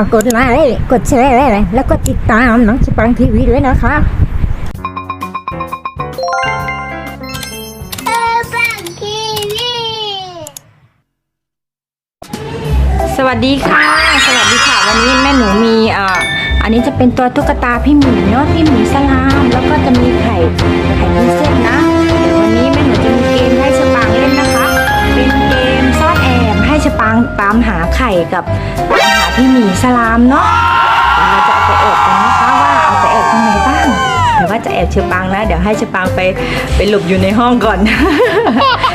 ากกดไลค์กดแชร์แล้วก็ติดตามน้องสปังทีวีด้วยนะคะสวัสดีค่ะ สวัสดีค่ะ วันนี้แม่หนูมีอ่าอันนี้จะเป็นตัวตุ๊กตาพี่หมีเนาะพี่หมีสลาม แล้วก็จะมีไข่ไข่วุ้นเส้นนะเดี๋ยววันนี้แม่หนูจะมีเกมให้ชะปางเล่นนะคะ เป็นเกมซ่อนแอบให้ชะปางตามหาไข่กับตามหา พี่หมีสลามเนาะเดี๋ยวเราจะเอาไปแอบกันนะคะว่าเอาไปแอบตรงไหนบ้างหรือว่าจะแอบชะปางนะ เดี๋ยวให้ชะปางไปไปหลบอยู่ในห้องก่อน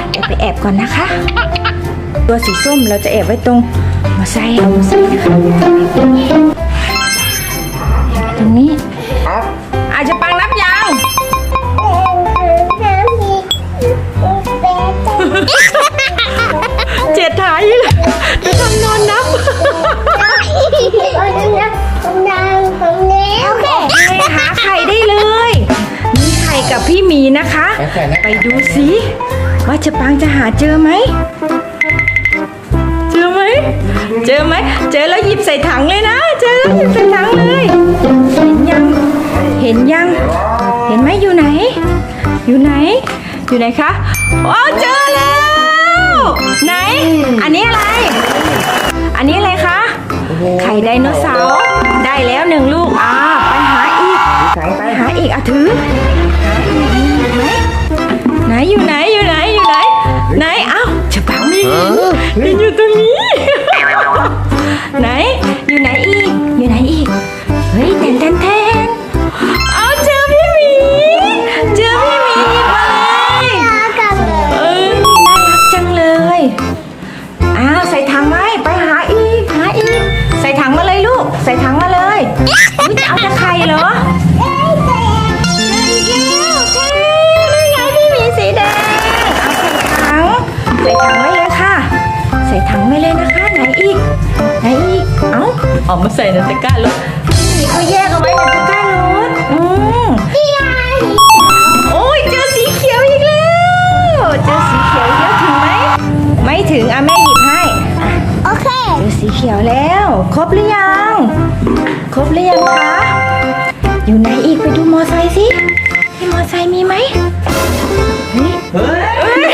เดี๋ยวไปแอบก่อนนะคะ ตัวสีส้มเราจะแอบไว้ตรงมอไซค์มอไซค์นะคะตรงนี้อาจจะปัง พี่หมีนะคะไปดูสิว่าจะปังจะหาเจอไหม เจอไหม เจอไหม เจอแล้วหยิบใส่ถังเลยนะ เจอแล้วหยิบใส่ถังเลย เห็นยัง เห็นยัง เห็นไหมอยู่ไหน อยู่ไหน อยู่ไหนคะอ๋อเจอแล้ว ไหน อันนี้อะไร อันนี้อะไรคะ ไข่ไดโนเสาร์ ได้แล้วหนึ่งลูก อ่า ไปหาอีกไป หาอีกอะถือ นอยู่ไหนอยู่ไหนอยู่ไหนไหนเอ้าจะปังไม่เห็นเห็นอยู่ตรงนี้ ไหนอยู่ไหนอีกอยู่ไหนอีกเฮ้ยแทนแทนแทนเอาเจอพี่หมีเจอพี่หมีอีกมาเลยเออน่ารักจังเลยอ้าวใส่ถังไว้ไปหาอีกหาอีกใส่ถังมาเลยลูกใส่ถังมา ใส่ในตะกร้ารถพี่หมีเขาแยกเอาไว้ในตะกร้ารถอืมโอ้ยเจอสีเขียวอีกแล้ว เจอสีเขียวอีกแล้วถึงไหม ไม่ถึงอะแม่หยิบให้อะเจอสีเขียวแล้ว ครบหรือยัง ครบหรือยังคะ อยู่ไหนอีกไปดูมอไซค์สิที่มอไซค์มีไหมเฮ้ย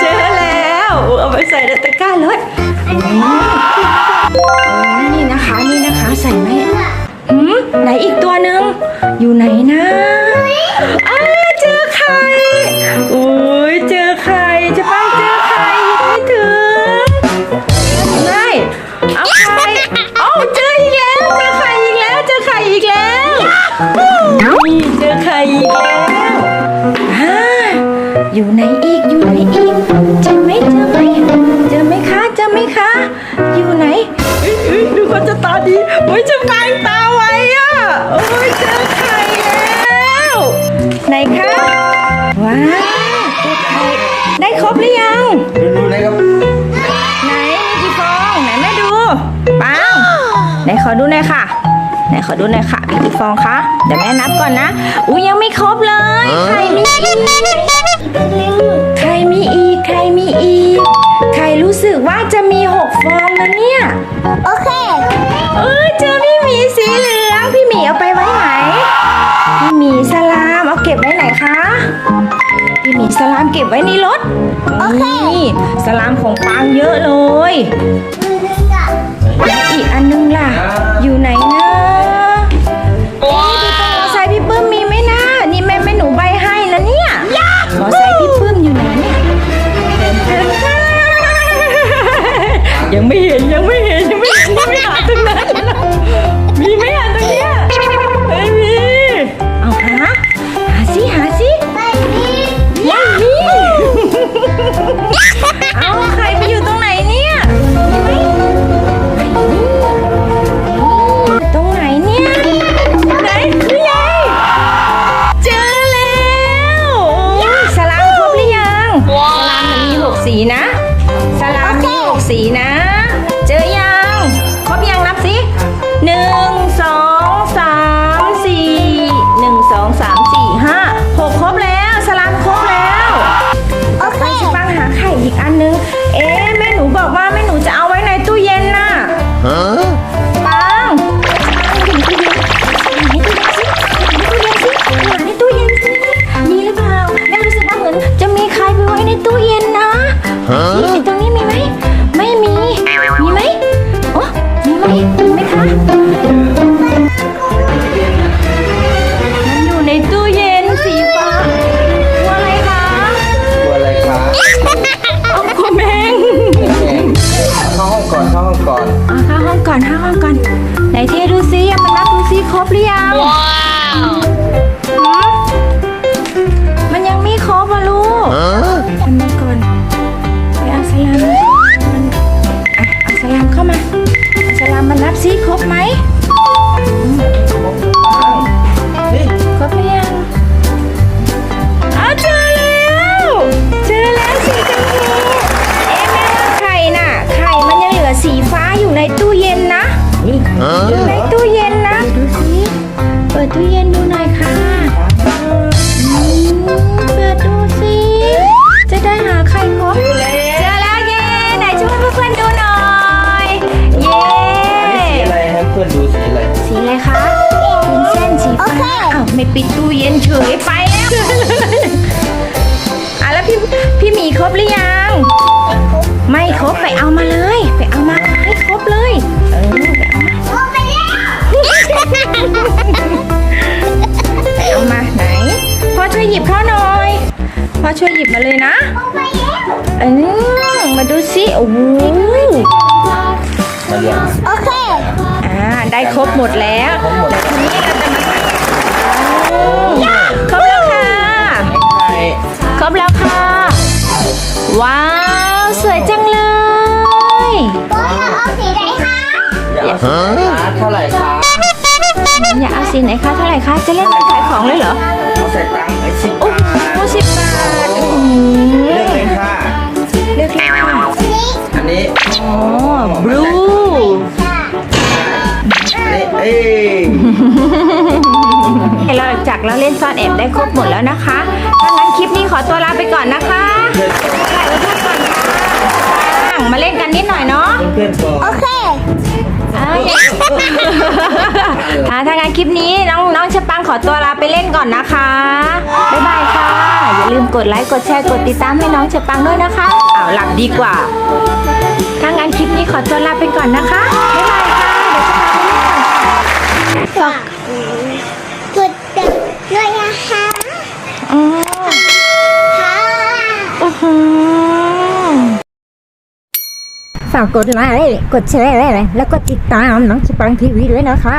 เจอแล้ว เอาไปใส่ในตะกร้ารถ อีกตัวหนึ่งอยู่ไหนนะอ้าเจอไข่อุ้ยเจอไข่จะไปเจอไข่ไม่ถึงไม่เอาไข่เอาเจออีกแล้วเจอไข่อีกแล้วเจอไข่อีกแล้วนี่เจอไข่อีกแล้วอ่าอยู่ไหนอีกอยู่ไหนอีกจอ นคะ ว้าวเจอไข่ได้ครบหรือยัง ดูนะครับไหนมีกี่ฟองไหนแม่ดูปังไหนขอดูหน่อยค่ะ ไหนขอดูหน่อยค่ะมีกี่ฟองคะ เดี๋ยวแม่นับก่อนนะ อุ้ยยังไม่ครบเลยใครมีอีกใครมีอีกใครมีอีกใครรู้สึกว่าจะมีหกฟองนะเนี่ยเออเจอ พี่หมีสลามเก็บไว้ในรถนี่สลามของปางเยอะเลยแล้วอีกอันนึงล่ะ อยู่ไหนนะ สีนะ สลามมีหกสีนะ ก่อนเข้าห้องก่อนอะเข้าห้องก่อนเข้าห้องก่อน ไหนเทดูซิเอามานับดูซิครบหรือยังว้าวมันยังไม่ครบอะลูกอันนี้ก่อนไปเอาสลามมันอะเอาสลามเข้ามาเอาสลามมานับซิครบไหม นะนี่อยู่ในตู้เย็นนะ ดูสิเปิดตู้เย็นดูหน่อยค่ะอืมเปิดดูสิ จะได้หาไข่ครบเจอแล้วเย้ไหนช่วยเพื่อนๆดูหน่อย เย้ สีอะไรให้เพื่อนดูสีอะไรสีอะไรคะเป็นเส้นสีฟ้าอ้าวไม่ปิดตู้เย็นเฉยไปแล้ว อะแล้วพี่พี่หมีครบหรือยัง ไม่ครบไปเอามาเลย พ่อช่วยหยิบมาเลยนะเออมาดูสิโอ้โหมาเรียงโอเค อ่า ได้ครบหมดแล้วทั้งหมดทีนี้เราจะมาตัดครบแล้วค่ะไข่ครบแล้วค่ะ ว้าว สวยจังเลยก็จะเอาสีไหนคะอยากเอาสีฟ้าเท่าไหร่คะอยากเอาสีไหนคะ เท่าไหร่คะ จะเล่นขายของเลยเหรอ ยเราจากเราเล่นซ่อนแอบได้ครบหมดแล้วนะคะถ้างั้นคลิปนี้ขอตัวลาไปก่อนนะคะถ่ายไว้ก่อนค่ะมาเล่นกันนิดหน่อยเนาะเพื่อนๆก่อนโอเคอ่าอ่าถ้างั้นคลิปนี้น้องน้องชะปังขอตัวลาไปเล่นก่อนนะคะ บ๊ายบายค่ะ อย่าลืมกดไลค์กดแชร์กดติดตามให้น้องชะปังด้วยนะคะอ้าวหลับดีกว่า ถ้างั้นคลิปนี้ขอตัวลาไปก่อนนะคะ บ๊ายบายค่ะ เดี๋ยวชะปังไปเล่นก่อนฝา อ๋อค่ะอื้อหือฝากกดไลค์ กดแชร์ แล้วก็ติดตามน้องสปังทีวีด้วยนะคะ